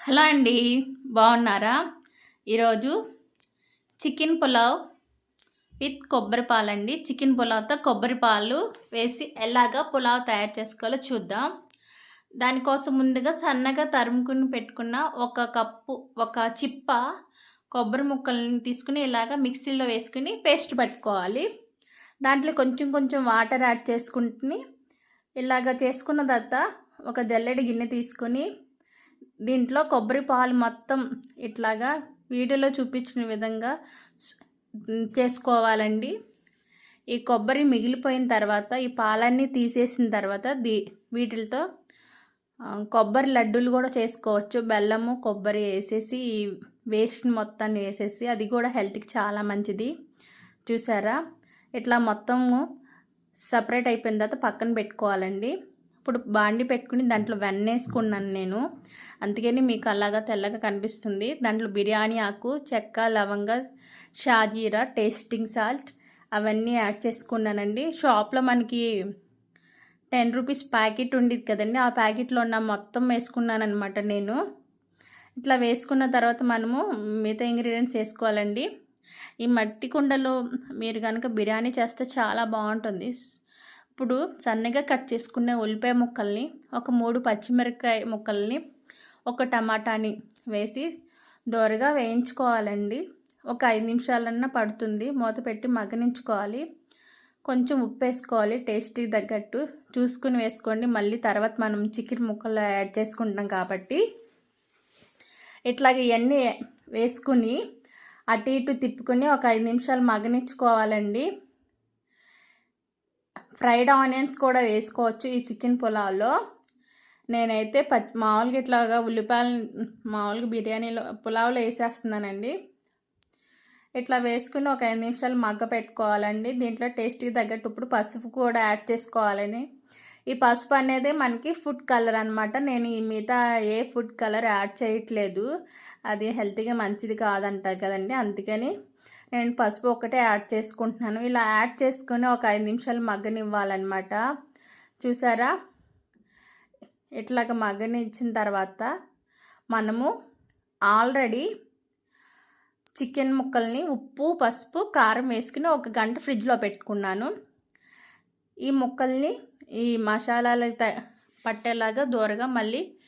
Hello అండి బాగున్నారా? ఈరోజు చికెన్ పులావ్ విత్ కొబ్బరి పాలు అండి చికెన్ పులావ్తో కొబ్బరి పాలు వేసి ఎలాగా పులావ్ తయారు చేసుకోవాలో చూద్దాం. దానికోసం ముందుగా సన్నగా తరుముకుని పెట్టుకున్న ఒక కప్పు ఒక చిప్ప కొబ్బరి ముక్కల్ని తీసుకుని ఇలాగ మిక్సీలో వేసుకుని పేస్ట్ పెట్టుకోవాలి. దాంట్లో కొంచెం కొంచెం వాటర్ యాడ్ చేసుకుంటుని ఇలాగ చేసుకున్న తర్వాత ఒక జల్లెడ గిన్నె తీసుకుని దీంట్లో కొబ్బరి పాలు మొత్తం ఇట్లాగా వీడియోలో చూపించిన విధంగా చేసుకోవాలండి. ఈ కొబ్బరి మిగిలిపోయిన తర్వాత ఈ పాలన్నీ తీసేసిన తర్వాత దీ వీటితో కొబ్బరి లడ్డూలు కూడా చేసుకోవచ్చు. బెల్లము కొబ్బరి వేసేసి ఈ వేస్ట్ మొత్తాన్ని వేసేసి అది కూడా హెల్త్కి చాలా మంచిది. చూసారా? ఇట్లా మొత్తము సపరేట్ అయిపోయిన తర్వాత పక్కన పెట్టుకోవాలండి. ఇప్పుడు బాండి పెట్టుకుని దాంట్లో వెన్న వేసుకున్నాను నేను. అందుకని మీకు అలాగా తెల్లగా కనిపిస్తుంది. దాంట్లో బిర్యానీ ఆకు చెక్క లవంగ షాజీరా టేస్టింగ్ సాల్ట్ అవన్నీ యాడ్ చేసుకున్నానండి. షాప్లో మనకి టెన్ రూపీస్ ప్యాకెట్ ఉండేది కదండి. ఆ ప్యాకెట్లో ఉన్న మొత్తం వేసుకున్నాను అనమాట నేను. ఇట్లా వేసుకున్న తర్వాత మనము మిగతా ఇంగ్రీడియంట్స్ వేసుకోవాలండి. ఈ మట్టి కుండలో మీరు కనుక బిర్యానీ చేస్తే చాలా బాగుంటుంది. ఇప్పుడు సన్నగా కట్ చేసుకున్న ఉల్లిపాయ ముక్కల్ని ఒక మూడు పచ్చిమిరపకాయ ముక్కల్ని ఒక టమాటాని వేసి దోరగా వేయించుకోవాలండి. ఒక ఐదు నిమిషాలన్నా పడుతుంది. మూత పెట్టి మగ్గనించుకోవాలి. కొంచెం ఉప్పు వేసుకోవాలి. టేస్ట్కి తగ్గట్టు చూసుకుని వేసుకోండి. మళ్ళీ తర్వాత మనం చికెన్ ముక్కలు యాడ్ చేసుకుంటాం కాబట్టి. ఇట్లాగ ఇవన్నీ వేసుకుని అటు ఇటు తిప్పుకొని ఒక ఐదు నిమిషాలు మగ్గనిచ్చుకోవాలండి ఫ్రైడ్ ఆనియన్స్ కూడా వేసుకోవచ్చు ఈ చికెన్ పులావ్లో. నేనైతే పచ్చి మామూలుగా ఇట్లాగా ఉల్లిపాయలు మామూలుగా బిర్యానీలో పులావ్లో వేసేస్తున్నానండి. ఇట్లా వేసుకుని ఒక ఐదు నిమిషాలు మగ్గ పెట్టుకోవాలండి. దీంట్లో టేస్ట్కి తగ్గట్టు ఇప్పుడు పసుపు కూడా యాడ్ చేసుకోవాలని. ఈ పసుపు అనేది మనకి ఫుడ్ కలర్ అనమాట నేను ఈ మిగతా ఏ ఫుడ్ కలర్ యాడ్ చేయట్లేదు. అది హెల్త్గా మంచిది కాదంటారు కదండి. అందుకని నేను పసుపు ఒకటే యాడ్ చేసుకుంటున్నాను. ఇలా యాడ్ చేసుకుని ఒక ఐదు నిమిషాలు మగ్గనివ్వాలన్నమాట. చూసారా? ఇట్లాగ మగ్గనిచ్చిన తర్వాత మనము ఆల్రెడీ చికెన్ ముక్కల్ని ఉప్పు పసుపు కారం వేసుకుని ఒక గంట ఫ్రిడ్జ్లో పెట్టుకున్నాను. ఈ ముక్కల్ని ఈ మసాలాలు త- పట్టేలాగా దూరగా మళ్ళీ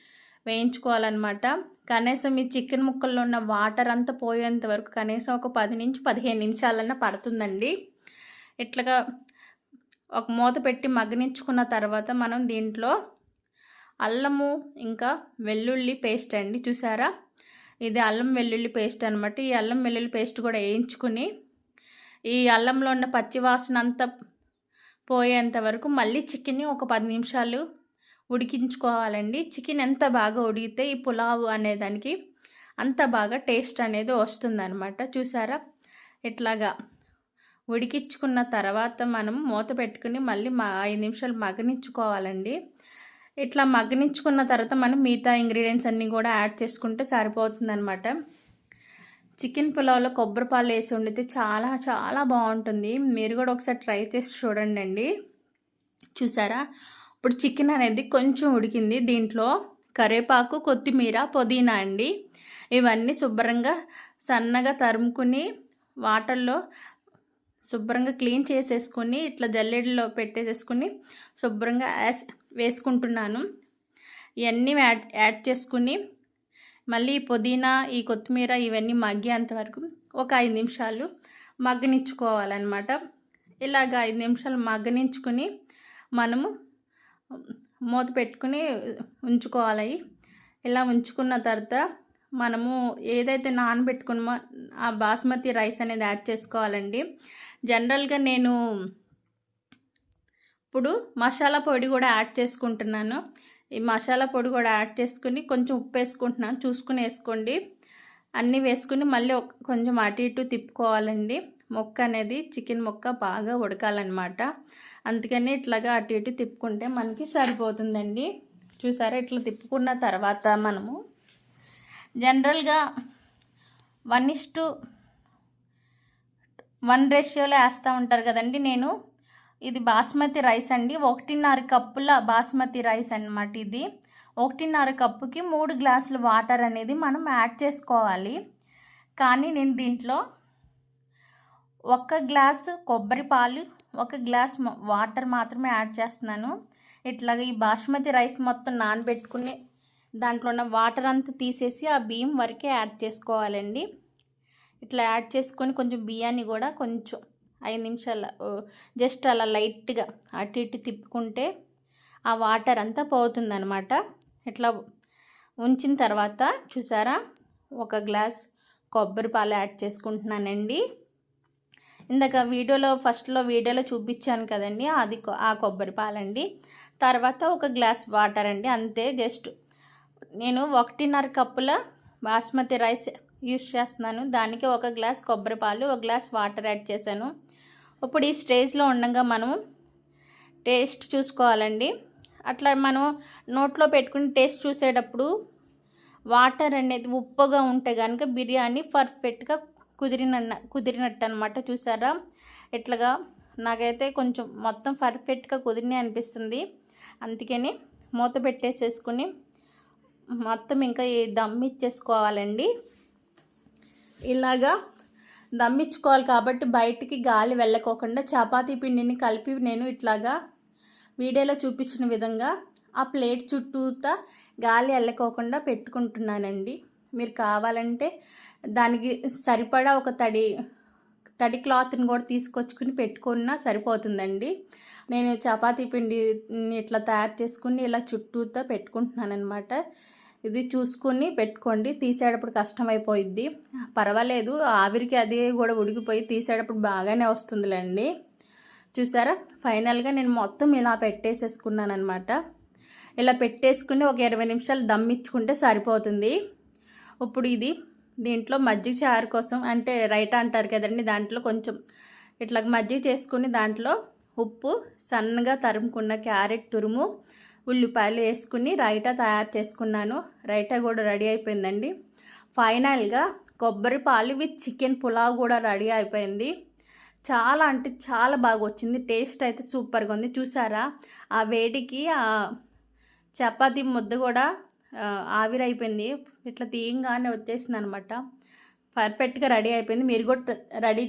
వేయించుకోవాలన్నమాట. కనీసం ఈ చికెన్ ముక్కల్లో ఉన్న వాటర్ అంతా పోయేంత వరకు కనీసం ఒక పది నుంచి పదిహేను నిమిషాలన్నా పడుతుందండి. ఇట్లాగా ఒక మూత పెట్టి మగ్గనించుకున్న తర్వాత మనం దీంట్లో అల్లము ఇంకా వెల్లుల్లి పేస్ట్ అండి చూసారా? ఇది అల్లం వెల్లుల్లి పేస్ట్ అనమాట ఈ అల్లం వెల్లుల్లి పేస్ట్ కూడా వేయించుకుని ఈ అల్లంలో ఉన్న పచ్చి వాసన అంతా పోయేంత వరకు మళ్ళీ చికెన్ని ఒక పది నిమిషాలు ఉడికించుకోవాలండి. చికెన్ ఎంత బాగా ఉడికితే ఈ పులావ్ అనేదానికి అంత బాగా టేస్ట్ అనేది వస్తుందన్నమాట. చూసారా? ఇట్లాగా ఉడికించుకున్న తర్వాత మనం మూత పెట్టుకుని మళ్ళీ మా ఐదు నిమిషాలు మగ్గనించుకోవాలండి ఇట్లా మగ్గనించుకున్న తర్వాత మనం మిగతా ఇంగ్రీడియంట్స్ అన్నీ కూడా యాడ్ చేసుకుంటే సరిపోతుందనమాట చికెన్ పులావ్లో కొబ్బరి పాలు వేసి వండితే చాలా చాలా బాగుంటుంది. మీరు కూడా ఒకసారి ట్రై చేసి చూడండి అండి చూసారా? ఇప్పుడు చికెన్ అనేది కొంచెం ఉడికింది. దీంట్లో కరివేపాకు కొత్తిమీర పుదీనా అండి. ఇవన్నీ శుభ్రంగా సన్నగా తరుముకుని వాటర్లో శుభ్రంగా క్లీన్ చేసేసుకుని ఇట్లా జల్లెడలో పెట్టేసేసుకుని శుభ్రంగా యాస్ వేసుకుంటున్నాను. ఇవన్నీ యాడ్ యాడ్ చేసుకుని మళ్ళీ పుదీనా ఈ కొత్తిమీర ఇవన్నీ మగ్గేంత వరకు ఒక ఐదు నిమిషాలు మగ్గనిచ్చుకోవాలన్నమాట. ఇలాగ ఐదు నిమిషాలు మగ్గనించుకుని మనము మూత పెట్టుకుని ఉంచుకోవాలి. ఇలా ఉంచుకున్న తర్వాత మనము ఏదైతే నానబెట్టుకున్నామో ఆ బాస్మతి రైస్ అనేది యాడ్ చేసుకోవాలండి. జనరల్గా నేను ఇప్పుడు మసాలా పొడి కూడా యాడ్ చేసుకుంటున్నాను. ఈ మసాలా పొడి కూడా యాడ్ చేసుకుని కొంచెం ఉప్పు వేసుకుంటున్నాను. చూసుకుని వేసుకోండి. అన్నీ వేసుకుని మళ్ళీ ఒక- కొంచెం అటు ఇటు తిప్పుకోవాలండి. ముక్క అనేది చికెన్ ముక్క బాగా ఉడకాలన్నమాట. అందుకని ఇట్లాగా అటు ఇటు తిప్పుకుంటే మనకి సరిపోతుందండి. చూసారా? ఇట్లా తిప్పుకున్న తర్వాత మనము జనరల్గా వన్ ఇస్ టు వన్ రేషియోలో వేస్తూ ఉంటారు కదండి నేను. ఇది బాస్మతి రైస్ అండి. ఒకటిన్నర కప్పుల బాస్మతి రైస్ అన్నమాట ఇది. ఒకటిన్నర కప్పుకి మూడు గ్లాసులు వాటర్ అనేది మనం యాడ్ చేసుకోవాలి. కానీ నేను దీంట్లో ఒక్క గ్లాసు కొబ్బరి పాలు ఒక గ్లాస్ వాటర్ మాత్రమే యాడ్ చేస్తున్నాను. ఇట్లాగ ఈ బాస్మతి రైస్ మొత్తం నానబెట్టుకుని దాంట్లో ఉన్న వాటర్ అంతా తీసేసి ఆ బియ్యం వరకే యాడ్ చేసుకోవాలండి. ఇట్లా యాడ్ చేసుకొని కొంచెం బియ్యాన్ని కూడా కొంచెం ఐదు నిమిషాల జస్ట్ అలా లైట్గా అటు ఇటు తిప్పుకుంటే ఆ వాటర్ అంతా పోతుందనమాట ఇట్లా ఉంచిన తర్వాత చూసారా? ఒక గ్లాస్ కొబ్బరి పాలు యాడ్ చేసుకుంటున్నానండి. ఇందాక వీడియోలో ఫస్ట్లో వీడియోలో చూపించాను కదండి అది ఆ కొబ్బరి పాలండి. తర్వాత ఒక గ్లాస్ వాటర్ అండి అంతే జస్ట్ నేను ఒకటిన్నర కప్పుల బాస్మతి రైస్ యూస్ చేస్తున్నాను. దానికి ఒక గ్లాస్ కొబ్బరి పాలు ఒక గ్లాస్ వాటర్ యాడ్ చేశాను. ఇప్పుడు ఈ స్టేజ్లో ఉండగా మనం టేస్ట్ చూసుకోవాలండి. అట్లా మనం నోట్లో పెట్టుకుని టేస్ట్ చూసేటప్పుడు వాటర్ అనేది ఉప్పుగా ఉంటే కనుక బిర్యానీ పర్ఫెక్ట్గా కుదిరిన కుదిరినట్టు అనమాట చూసారా? ఇట్లాగా నాకైతే కొంచెం మొత్తం పర్ఫెక్ట్గా కుదిరినాయి అనిపిస్తుంది. అందుకని మూత పెట్టేసేసుకుని మొత్తం ఇంకా దమ్ ఇచ్చేసుకోవాలండి. ఇలాగా దమ్మిచ్చుకోవాలి కాబట్టి బయటికి గాలి వెళ్ళకోకుండా చపాతీ పిండిని కలిపి నేను ఇట్లాగా వీడియోలో చూపించిన విధంగా ఆ ప్లేట్ చుట్టూతా గాలి వెళ్ళకోకుండా పెట్టుకుంటున్నానండి. మీరు కావాలంటే దానికి సరిపడా ఒక తడి తడి క్లాత్ని కూడా తీసుకొచ్చుకుని పెట్టుకున్నా సరిపోతుందండి. నేను చపాతీ పిండి ఇట్లా తయారు చేసుకుని ఇలా చుట్టూతో పెట్టుకుంటున్నాను అనమాట ఇది చూసుకుని పెట్టుకోండి. తీసేటప్పుడు కష్టమైపోయిద్ది. పర్వాలేదు ఆవిరికి అది కూడా ఉడికిపోయి తీసేటప్పుడు బాగానే వస్తుందిలేండి. చూసారా? ఫైనల్గా నేను మొత్తం ఇలా పెట్టేసేసుకున్నాను అనమాట ఇలా పెట్టేసుకుని ఒక ఇరవై నిమిషాలు దమ్మిచ్చుకుంటే సరిపోతుంది. ఇప్పుడు ఇది దీంట్లో మజ్జిగ చారు కోసం అంటే రైట అంటారు కదండి దాంట్లో కొంచెం ఇట్లా మజ్జిగ చేసుకుని దాంట్లో ఉప్పు సన్నగా తరుముకున్న క్యారెట్ తురుము ఉల్లిపాయలు వేసుకుని రైటా తయారు చేసుకున్నాను. రైటా కూడా రెడీ అయిపోయిందండి. ఫైనల్గా కొబ్బరి పాలు విత్ చికెన్ పులావ్ కూడా రెడీ అయిపోయింది. చాలా అంటే చాలా బాగా వచ్చింది. టేస్ట్ అయితే సూపర్గా ఉంది. చూసారా? ఆ వేడికి ఆ చపాతీ ముద్ద కూడా ఆవిరైపోయింది. ఇట్లా తీయంగానే వచ్చేసింది అనమాట పర్ఫెక్ట్గా రెడీ అయిపోయింది. మీరు కూడా రెడీ